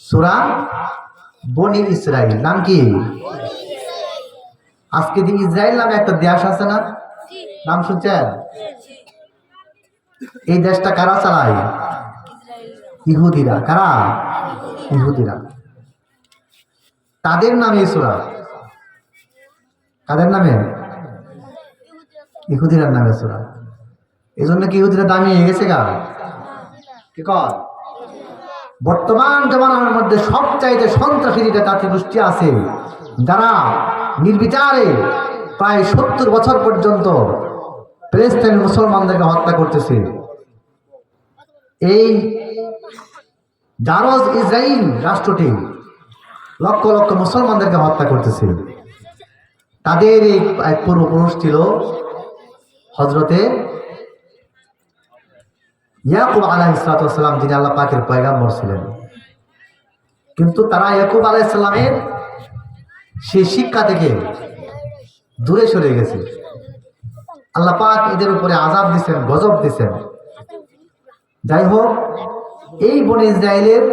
সুরা বনি ইসরাইল, নাম কি? আজকে দিন ইসরায়েল নামে একটা দেশ আছে না? নাম শুনছেন? এই দেশটা কারা চালায়? ইহুদিরা। কারা? ইহুদিরা। তাদের নামে সুরা। কাদের নামে? ইহুদিরার নামে সুরা। এই জন্য কি ইহুদিরা দামি হয়ে গেছে গা? কি কর বর্তমান জমানার মধ্যে সবচাইতে সন্ত্রাসী জাতি গোষ্ঠী আছে, যারা নির্বিচারে প্রায় সত্তর বছর পর্যন্ত প্রেস্তাইন মুসলমানদেরকে হত্যা করতেছে। এই জারজ ইসরায়েল রাষ্ট্রটি লক্ষ লক্ষ মুসলমানদেরকে হত্যা করতেছে। তাদের এই পূর্বপুরুষ ছিল হজরতে ইয়াকুব আলাহ ইসলাতাম যিনি আল্লাহ পাকের পয়গাম্বর ছিলেন। কিন্তু তারা ইয়াকুব আলাহ ইসলামের সেই শিক্ষা থেকে দূরে সরে গেছে। আল্লাহ পাক এদের উপরে আজাব দিছেন, গজব দিছেন। যাই হোক, এই বনে ইসরায়েলের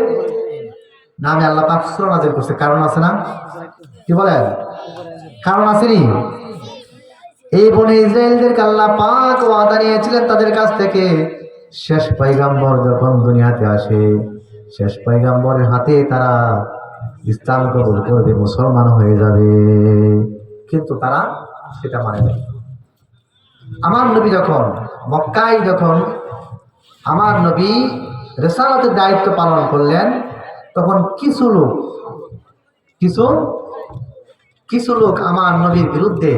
নামে আল্লাহ পাক সুরা করছে। কারণ আছে না? কি বলেন? কারণ আসেনি এই বনে ইসরায়েলদেরকে আল্লাহ পাক ওয়াদা নিয়েছিলেন তাদের কাছ থেকে। শেষ পয়গাম্বর যখন দুনিয়াতে আসে, শেষ পাইগাম্বরের হাতে তারা ইসলাম কবুল করবে, মুসলমান হয়ে যাবে। কিন্তু তারা সেটা মানে না। আমার নবী যখন মক্কায় যখন আমার নবী রেসালাতের দায়িত্ব পালন করলেন, তখন কিছু লোক, কিছু কিছু লোক আমার নবীর বিরুদ্ধে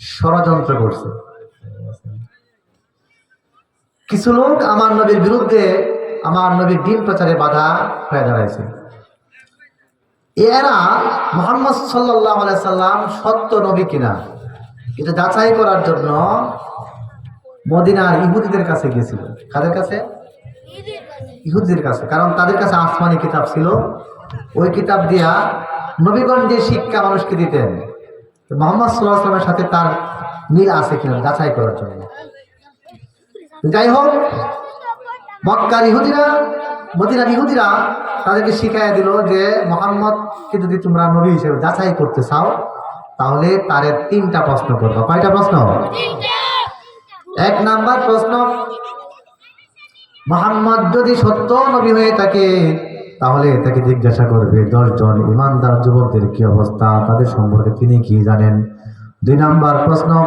ষড়যন্ত্র করছে। কিছু লোক আমার নবীর বিরুদ্ধে আমার নবীর দিন প্রচারে বাধা হয়ে দাঁড়াইছে। এরা মোহাম্মদ সাল্লাহ সাল্লাম সত্য নবী কিনা, এটা যাচাই করার জন্য মদিনার ইহুদিদের কাছে গিয়েছিল। কাদের কাছে? ইহুদিদের কাছে, কারণ তাদের কাছে আসমানি কিতাব ছিল। ওই কিতাব দিয়া নবীগণ যে শিক্ষা মানুষকে দিতেন মোহাম্মদ সাল্লাহ সাল্লামের সাথে তার মিল আছে কিনা, যাচাই করার জন্য। যাই হোক মক্কার ইহুদিরা মদিনার ইহুদিরা তাদেরকে শিখাই দিল যে, মোহাম্মদকে যদি তোমরা নবী হিসেবে যাচাই করতে চাও, তাহলে তারে তিনটা প্রশ্ন করব। কয়টা প্রশ্ন? এক নাম্বার প্রশ্ন, মোহাম্মদ যদি সত্য নবী হয়ে থাকে, তাহলে তাকে জিজ্ঞাসা করবে, দশজন ইমানদার যুবকদের কি অবস্থা? তাদের সম্পর্কে তিনি কি জানেন? দুই নাম্বার প্রশ্ন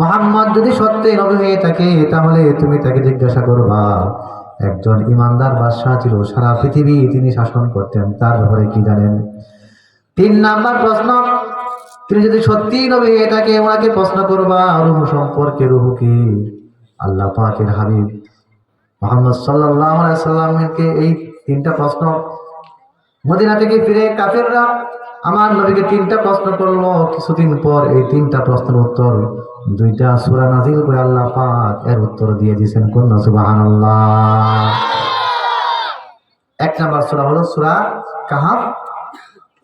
মোহাম্মদ যদি সত্যই নবী হয়ে থাকে, তাহলে তুমি তাকে জিজ্ঞাসা করবা, একজন ইমানদার বাদশাহ ছিল, সারা পৃথিবী তিনি শাসন করতেন, তার ব্যাপারে কি জানেন? তিন নাম্বার প্রশ্ন, তিনি যদি সত্যি নবী হয়ে থাকে, ওনাকে প্রশ্ন করবা, রুহু সম্পর্কে, রুহু কি? আল্লাহ পাকের হাবিব মোহাম্মদ সাল্লাহ সাল্লামকে এই তিনটা প্রশ্ন, মদিনা থেকে ফিরে কাফেররা আমার নবীকে তিনটা প্রশ্ন করল, কিছুদিন পর এই তিনটা প্রশ্নের উত্তর দুইটা সুরা নাজিল করে আল্লাহ পাক এর উত্তর দিয়ে দিয়েছেন কন্যা সুবাহান এক নাম্বার সুরা হলো সুরা কাহাফ।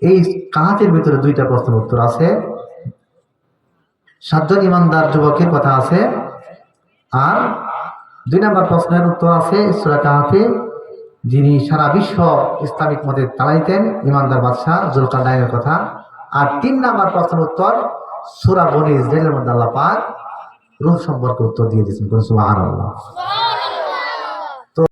এই কাহাফের ভিতরে দুইটা প্রশ্নের উত্তর আছে। সাতজন ইমানদার যুবকের কথা আছে। আর দুই নম্বর প্রশ্নের উত্তর আছে সুরা কাহাফে। যিনি সারা বিশ্ব ইসলামিক মতে চালাইতেন ইমানদার বাদশাহ জুলকার নাইনের কথা। আর তিন নাম্বার প্রশ্নের উত্তর সুরা বনি ইসরায়েলের মধ্যে আল্লাহ পাক রুহ সম্পর্কে উত্তর দিয়ে দিয়েছেন। কোন সুবহানাল্লাহ।